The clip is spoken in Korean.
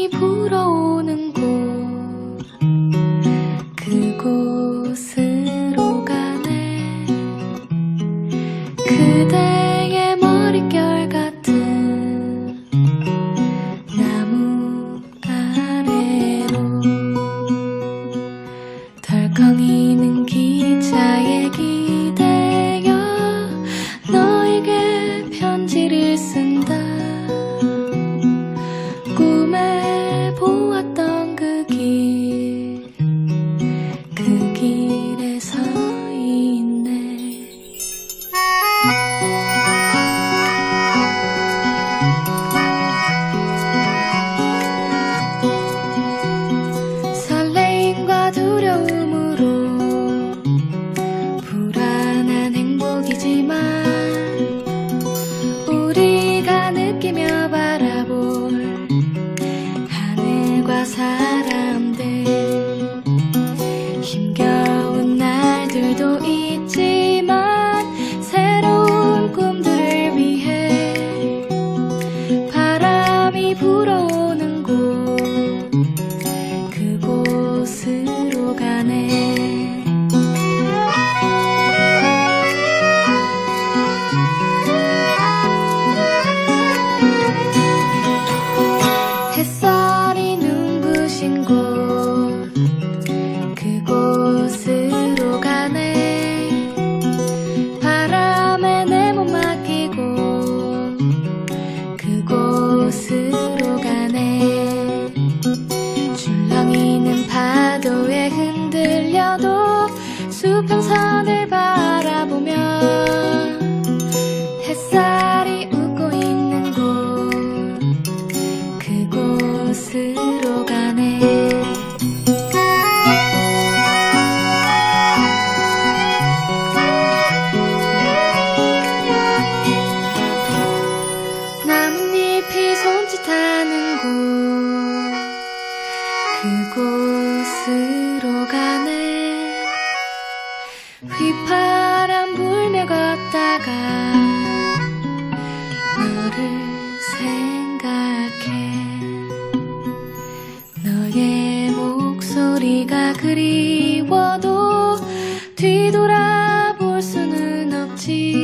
많이 부러워 감 사. 휘파람 불며 걷다가 너를 생각해. 너의 목소리가 그리워도 뒤돌아볼 수는 없지.